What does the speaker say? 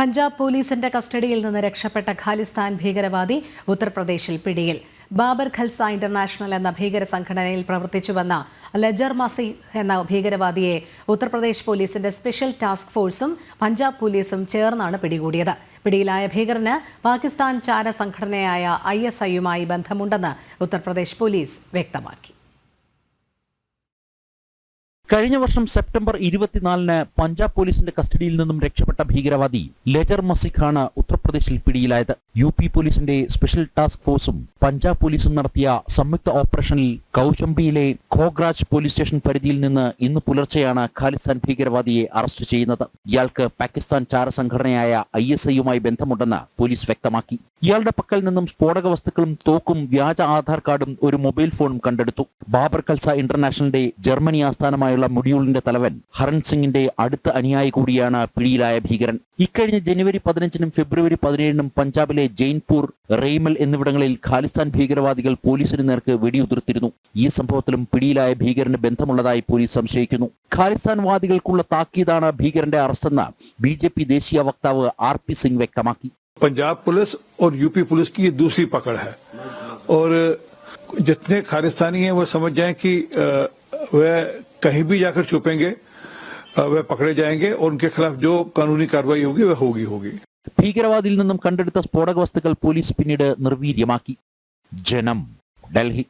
പഞ്ചാബ് പോലീസിന്റെ കസ്റ്റഡിയിൽ നിന്ന് രക്ഷപ്പെട്ട ഖാലിസ്ഥാൻ ഭീകരവാദി ഉത്തർപ്രദേശിൽ പിടിയിൽ. ബാബർ ഖൽസ ഇന്റർനാഷണൽ എന്ന ഭീകര സംഘടനയിൽ പ്രവർത്തിച്ചുവന്ന ലജർ മസി എന്ന ഭീകരവാദിയെ ഉത്തർപ്രദേശ് പോലീസിന്റെ സ്പെഷ്യൽ ടാസ്ക് ഫോഴ്സും പഞ്ചാബ് പോലീസും ചേർന്നാണ് പിടികൂടിയത്. പിടിയിലായ ഭീകരന് പാകിസ്ഥാൻ ചാര സംഘടനയായ ഐ എസ് ഐയുമായി ബന്ധമുണ്ടെന്ന് ഉത്തർപ്രദേശ് പോലീസ് വ്യക്തമാക്കി. കഴിഞ്ഞ വർഷം സെപ്റ്റംബർ ഇരുപത്തിനാലിന് പഞ്ചാബ് പോലീസിന്റെ കസ്റ്റഡിയിൽ നിന്നും രക്ഷപ്പെട്ട ഭീകരവാദി ലെജർ മസിഖാണ് ഉത്തർപ്രദേശിൽ പിടിയിലായത് യു പി പോലീസിന്റെ സ്പെഷ്യൽ ടാസ്ക് ഫോഴ്സും പഞ്ചാബ് പോലീസും നടത്തിയ സംയുക്ത ഓപ്പറേഷനിൽ കൌശംബിയിലെ ഖോഗ്രാജ് പോലീസ് സ്റ്റേഷൻ പരിധിയിൽ നിന്ന് ഇന്ന് പുലർച്ചെയാണ് ഖാലിസ്ഥാൻ ഭീകരവാദിയെ അറസ്റ്റ് ചെയ്യുന്നത്. ഇയാൾക്ക് പാകിസ്ഥാൻ ചാരസംഘടനയായ ഐ എസ് ഐയുമായി ബന്ധമുണ്ടെന്ന് പോലീസ് വ്യക്തമാക്കി. ഇയാളുടെ പക്കൽ നിന്നും സ്ഫോടക വസ്തുക്കളും തോക്കും വ്യാജ ആധാർ കാർഡും ഒരു മൊബൈൽ ഫോണും കണ്ടെടുത്തു. ബാബർ കൽസ ഇന്റർനാഷണലിന്റെ ജർമ്മനി ആസ്ഥാനമായുള്ള മുടിയൂളിന്റെ തലവൻ ഹരൺ സിംഗിന്റെ അടുത്ത അനുയായി കൂടിയാണ് പിടിയിലായ ഭീകരൻ. ഇക്കഴിഞ്ഞ ജനുവരി പതിനഞ്ചിനും ഫെബ്രുവരി പതിനേഴിനും പഞ്ചാബിലെ ജെയിൻപൂർ റെയ്മൽ എന്നിവിടങ്ങളിൽ ഖാലിസ്ഥാൻ ഭീകരവാദികൾ പോലീസിന് നേർക്ക് വെടിയുതിർത്തിരുന്നു ഈ സംഭവത്തിലും പിടിയിലായ ഭീകരന് ബന്ധമുള്ളതായി പോലീസ് സംശയിക്കുന്നു ഖാലിസ്ഥാൻ വാദികൾക്കുള്ള താക്കീതാണ് ഭീകരന്റെ അറസ്റ്റെന്ന് ബി ജെ പി ദേശീയ വക്താവ് ആർ പി സിംഗ് വ്യക്തമാക്കി पंजाब पुलिस और यूपी पुलिस की ये दूसरी पकड़ है और जितने खालिस्तानी हैं वो समझ जाएं कि अ, वह कहीं भी जाकर छुपेंगे अ, वह पकड़े जाएंगे और उनके खिलाफ जो कानूनी कार्रवाई होगी वह होगी होगी ഭീകരവാദിയിൽ നിന്നും കണ്ടെടുത്ത സ്ഫോടക വസ്തുക്കൾ പോലീസ് പിന്നീട് നിർവീര്യമാക്കി. ജനം ഡൽഹി.